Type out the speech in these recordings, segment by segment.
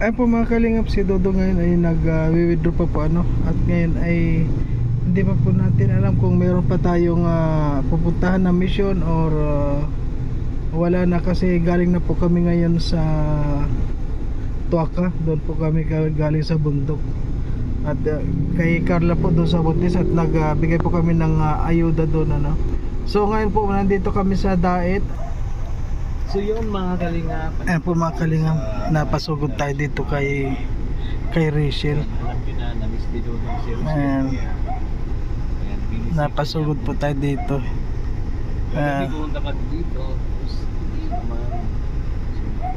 Ay po mga kalingap, si Dodo ngayon ay nag-withdraw pa po ano? At ngayon ay hindi pa po natin alam kung meron pa tayong ah, pupuntahan na mission or ah, wala na kasi galing na po kami ngayon sa Tuaca, doon po kami ka- galing sa bundok. At ah, kay Carla po doon sa Buntis at nagbigay po kami ng ah, ayuda doon ano? So ngayon po nandito kami sa Daet So yun mga kalingap. Ayan po mga kalingam, napasugod tayo dito kay kay Rachel. Ayan. Ayan, Napasugod po tayo dito. naman.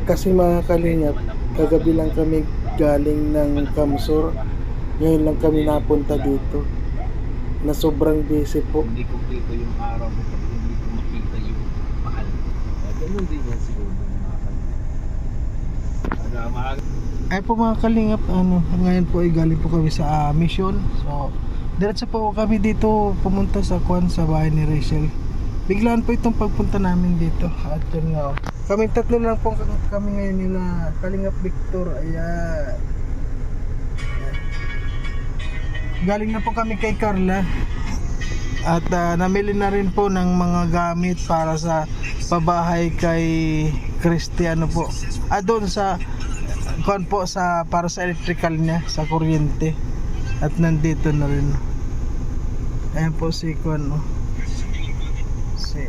Kasi mga kalingap, kagabi lang kami galing ng Kamsur. Ngayon lang kami napunta dito. Na sobrang busy po. Hindi kumpleto yung araw mo pag hindi ko makita yung mahal. Kaya ganun din yan siguro mga kalingap. Maaga Ay po mga kalingap, ano, ngayon po ay galing po kami sa ah, mission. So, diretso po kami dito pumunta sa kwan sa bahay ni Rachel. Biglaan po itong pagpunta namin dito. At yun nga, oh. Kaming tatlo lang po kami ngayon nila. Kalingap Victor, ayan. Ayan. Galing na po kami kay Carla. At ah, namili na rin po ng mga gamit para sa pabahay kay Cristiano po. Ah, doon sa kon po sa para sa electrical niya sa kuryente at nandito na rin ayan po si Kwan oh. si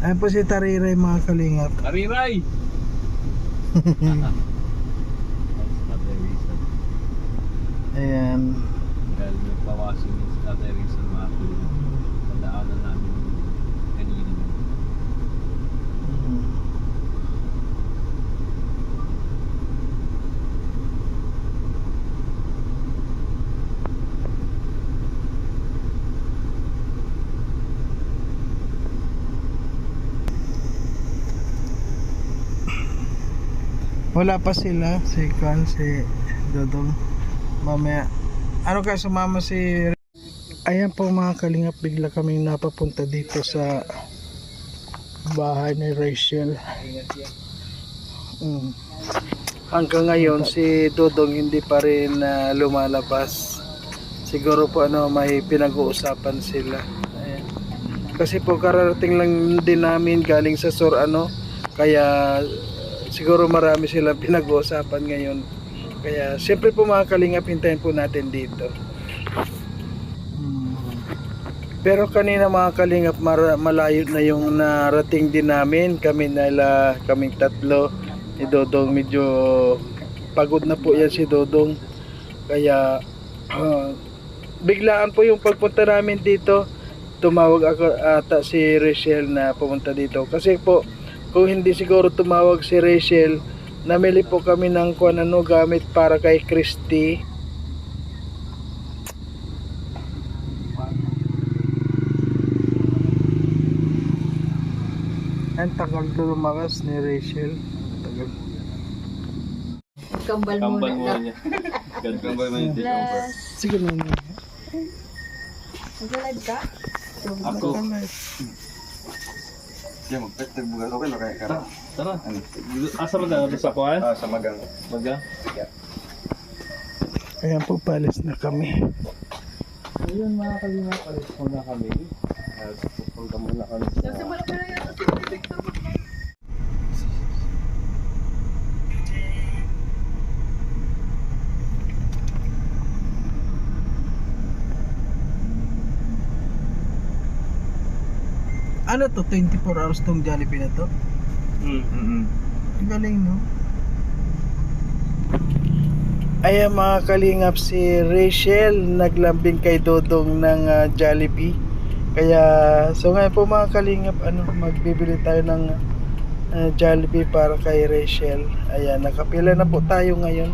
ayan po si Tariray mga kalingap Ariray! ayan Dahil nagpawasin yung sa Tatay Rizal mga kalingap. Padaanan namin kanina. Mm. Wala pa sila, si Kwan, si Dodong. Mamaya. Ano kaya sumama si Ayan po mga kalingap, bigla kaming napapunta dito sa bahay ni Rachel. Mm. Hanggang ngayon si Dodong hindi pa rin ah, lumalabas. Siguro po ano may pinag-uusapan sila. Ayan. Kasi po kararating lang din namin galing sa Sur ano kaya siguro marami silang pinag-uusapan ngayon. Kaya siyempre po mga kalingap hintayin po natin dito. Pero kanina mga kalingap malayo na yung narating din namin. Kami nila, kaming tatlo. Si Dodong medyo pagod na po yan si Dodong. Kaya ah, biglaan po yung pagpunta namin dito. Tumawag ako ata si Rachel na pumunta dito. Kasi po kung hindi siguro tumawag si Rachel, namili po kami ng kung ano gamit para kay Christy. Ang tagal na lumakas ni Rachel. Tagal. Kambal Kambal muna. mo niya. Kambal mo yung Plus, Sige na na. nag-live ka? Ako. Dia magpetag buga ko pero kaya kara. Tara. Asa mo na sa kuan? Ah, sa magang. Baga. Ayan po, palis na kami. Ayun mga kalingap, alis muna kami. Pupunta muna kami sa... Ano to? 24 hours tong Jollibee na to? Mm. Mm. Ang galing, no? Ayan mga kalingap si Rachel naglambing kay Dodong ng ah, Jollibee. Kaya so ngayon po mga kalingap ano magbibili tayo ng ah, Jollibee para kay Rachel. Ayan nakapila na po tayo ngayon.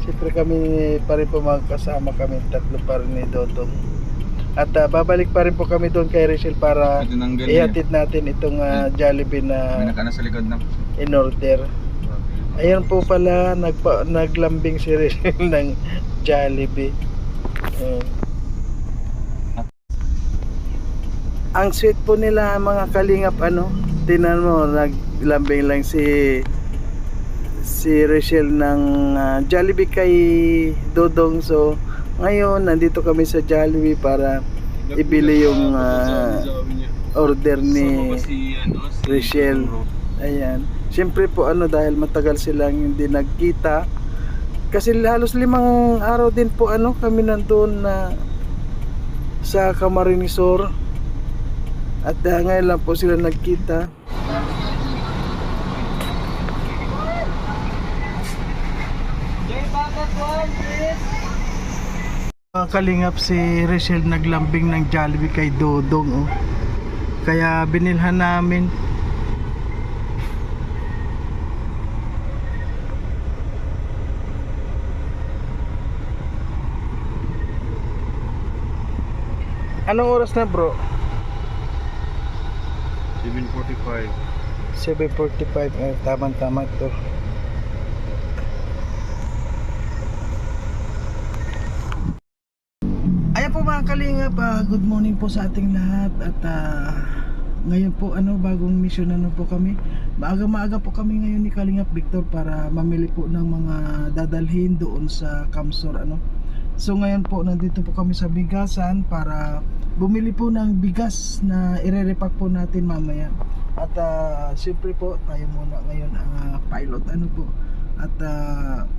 Siyempre kami pa rin po magkasama kami tatlo pa rin ni Dodong. At ah, babalik pa rin po kami doon kay Rachel para ihatid natin itong ah, Jollibee May na naka na sa likod na. in order. Ayan po pala, nagpa, naglambing si Rachel ng Jollibee. Ayan. Ang sweet po nila mga kalingap ano, Tinan mo, naglambing lang si si Rachel ng ah, Jollibee kay Dodong. So, ngayon, nandito kami sa Jollibee para ibili yung ah, order ni Rachel. Ayan. Siyempre po ano dahil matagal silang hindi nagkita. Kasi halos limang araw din po ano kami nandoon na sa Camarinesor. At ah, ngayon lang po sila nagkita. Mga kalingap si Rachel naglambing ng Jollibee kay Dodong oh. Kaya binilhan namin Anong oras na bro? 745. 7.45 eh, tamang tama to Ayan po mga kalingap ah, good morning po sa ating lahat at ah, ngayon po ano bagong mission ano po kami. Maaga maaga po kami ngayon ni Kalingap Victor para mamili po ng mga dadalhin doon sa Kamsor ano. So ngayon po nandito po kami sa bigasan para bumili po ng bigas na ire-repack po natin mamaya. At uh, siyempre po tayo muna ngayon ang ah, pilot ano po. At ah,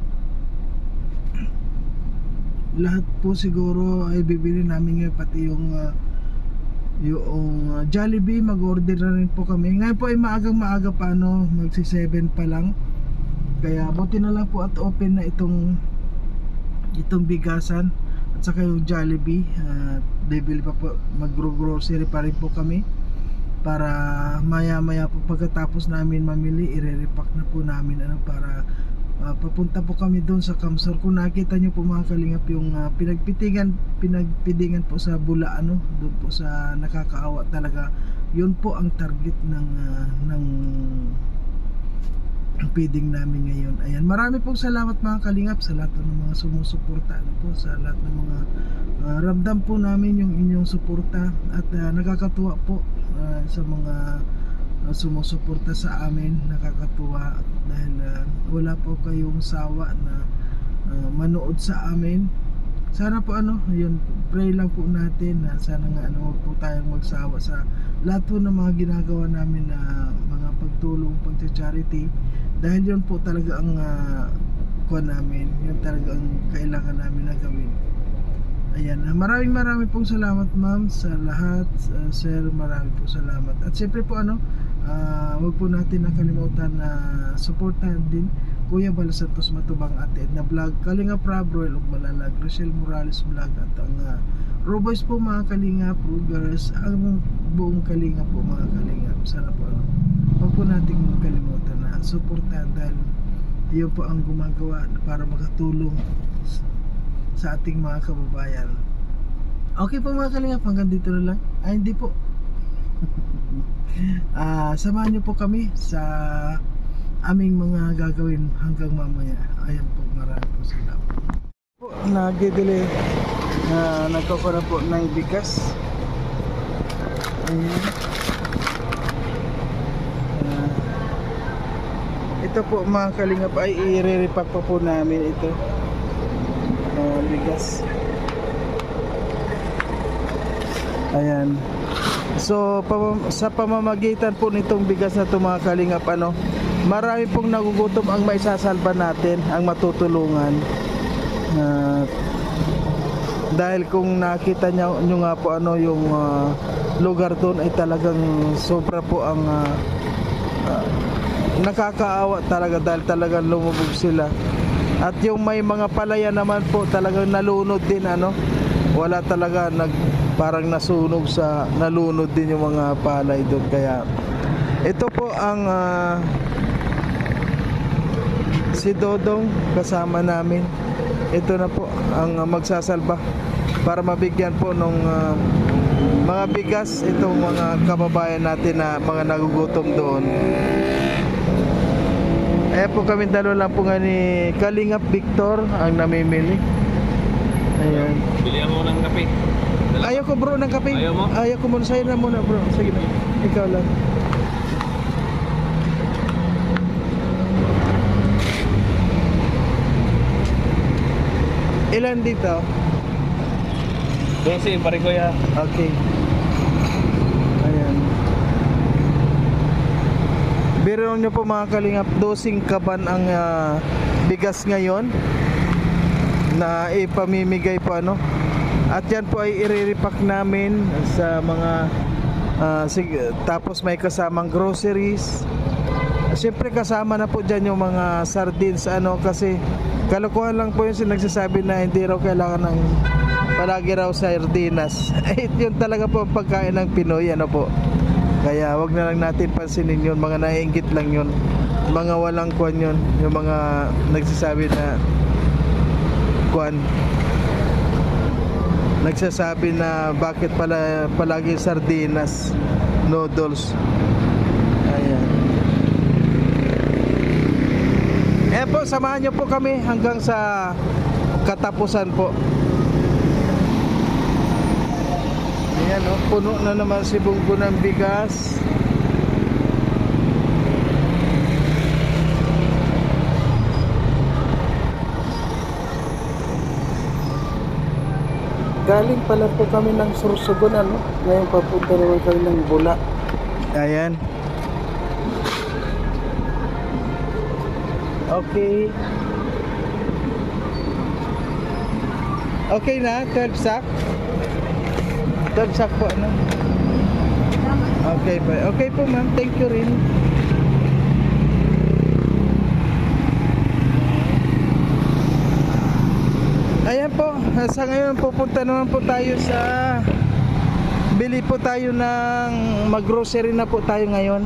lahat po siguro ay bibili namin ngayon pati yung ah, yung ah, Jollibee mag-order na rin po kami. Ngayon po ay maagang maaga pa ano magsi 7 pa lang. Kaya buti na lang po at open na itong itong bigasan at saka yung Jollibee. At bibili pa po mag-grocery pa rin po kami para maya maya po pagkatapos namin mamili ire-repack na po namin ano para ah, papunta po kami doon sa Kamsor kung nakita nyo po mga kalingap yung ah, pinagpitingan pinagpidingan po sa bula ano doon po sa nakakaawa talaga. Yun po ang target ng ah, ng feeding namin ngayon. Ayan marami pong salamat mga kalingap sa lahat ng mga sumusuporta ano po sa lahat ng mga ah, ramdam po namin yung inyong suporta. At ah, nakakatuwa po ah, sa mga uh, sumusuporta sa amin nakakatuwa dahil ah, wala po kayong sawa na ah, manood sa amin sana po ano yun pray lang po natin na sana nga ano po tayong magsawa sa lahat po ng mga ginagawa namin na mga pagtulong pagcha-charity dahil yun po talaga ang uh, kuha namin yun talaga ang kailangan namin na gawin Ayan, maraming maraming pong salamat ma'am sa lahat. Ah, sir, maraming po salamat. At siyempre po ano, ah, wag po natin nakalimutan na supportahan din Kuya Bal Santos Matubang Ate Edna Vlog, Kalinga Prab, Royal of Malalag, Rochelle Morales Vlog at ang uh, Roboys po mga Kalinga, Rugers, ang buong Kalinga po mga Kalinga. Sana po wag po nating kalimutan na supportahan dahil yun po ang gumagawa para makatulong sa ating mga kababayan. Okay po mga kalingap, hanggang dito na lang. Ay, hindi po. Ah, samahan niyo po kami sa aming mga gagawin hanggang mamaya. Ayan po, marami po. Po, nagdidili na nagkakura po ng bigas. Ayan. Ah, ito po mga kalingap ay i-repack pa po namin ito uh, bigas ayan so pamam- sa pamamagitan po nitong bigas na ito mga kalingap ano marami pong nagugutom ang maisasalba natin ang matutulungan Ah, dahil kung nakita nyo, nyo nga po ano yung ah, lugar doon ay talagang sobra po ang ah, ah, nakakaawa talaga dahil talagang lumubog sila at yung may mga palaya naman po talagang nalunod din ano. Wala talaga nag parang nasunog sa nalunod din yung mga palay doon kaya ito po ang ah, si Dodong kasama namin. Ito na po ang magsasalba para mabigyan po nung ah, mga bigas itong mga kababayan natin na mga nagugutom doon. Eh po kami dalawa lang po nga ni Kalingap Victor ang namimili. Ayan. Bili mo ng kape. Ayaw ko bro ng kape. Ayaw mo? Ayaw ko monsay na muna bro. Sige na. Ikaw lang. Ilan dito? 12, pare ko ya. Okay. Ayan. Biro nyo po mga kalingap, 12 kaban ang uh, bigas ngayon na ipamimigay po ano at yan po ay iriripak namin sa mga ah, sig- tapos may kasamang groceries. Siyempre kasama na po dyan yung mga sardines ano kasi kalokohan lang po yung sinagsasabi na hindi raw kailangan ng palagi raw sardinas. Eh, yun talaga po ang pagkain ng Pinoy ano po. Kaya wag na lang natin pansinin yun, mga naiingit lang yun. Mga walang kwan yun, yung mga nagsasabi na kwan nagsasabi na bakit pala palagi sardinas, noodles. Ayan. Eh po, samahan niyo po kami hanggang sa katapusan po. Ayan oh, puno na naman si Bunggo ng bigas. Galing pala po kami ng Sursugon ano. Ngayon papunta naman kami ng Bula. Ayan. Okay. Okay na, 12 sack. 12 sack po ano. Okay po. Okay po ma'am, thank you rin. Ayan po, sa ngayon pupunta naman po tayo sa Bili po tayo ng mag-grocery na po tayo ngayon.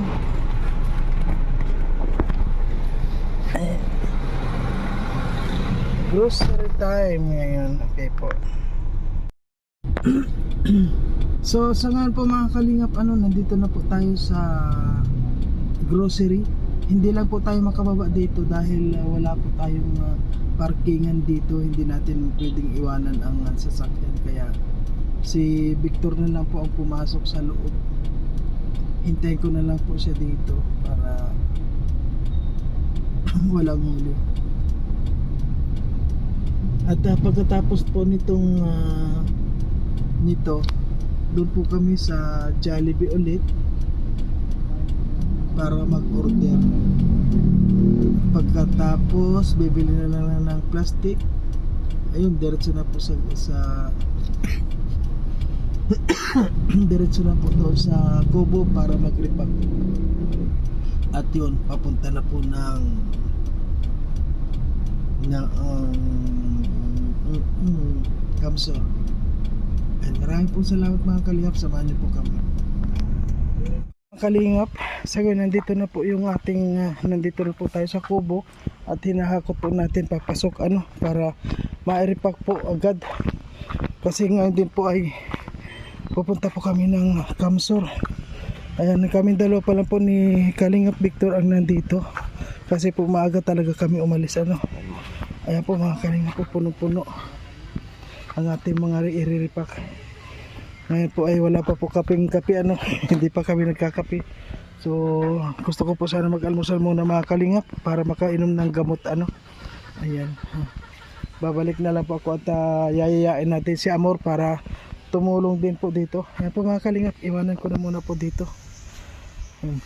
Grocery time ngayon. Okay po. so sa ngayon po mga kalingap ano, nandito na po tayo sa grocery. Hindi lang po tayo makababa dito dahil uh, wala po tayong uh, parkingan dito. Hindi natin pwedeng iwanan ang uh, sasakyan kaya si Victor na lang po ang pumasok sa loob. Hintayin ko na lang po siya dito para walang huli. At uh, pagkatapos po nitong ah, nito, doon po kami sa Jollibee ulit para mag-order. Pagkatapos, bibili na lang ng plastic. Ayun, diretso na po sa, sa diretso na po doon sa Kubo para mag-repack. At yun, papunta na po ng na um, mm, mm, Kamsor. And maraming po salamat mga kalingap. Samahan niyo po kami. Kalingap, ngayon nandito na po yung ating ah, nandito na po tayo sa kubo at hinahakot po natin papasok ano para ma-repack po agad. Kasi ngayon din po ay pupunta po kami ng Kamsor. Ayan kami dalawa pa lang po ni Kalingap Victor ang nandito. Kasi po maaga talaga kami umalis ano. Ayan po mga Kalingap po puno-puno ang ating mga i-repack ngayon po ay wala pa po kaping kape ano hindi pa kami nagkakape so gusto ko po sana mag-almusal muna mga Kalingap para makainom ng gamot ano ayan babalik na lang po ako at ah, yayayain natin si Amor para tumulong din po dito. Ayan po mga kalingap, iwanan ko na muna po dito. Ayan.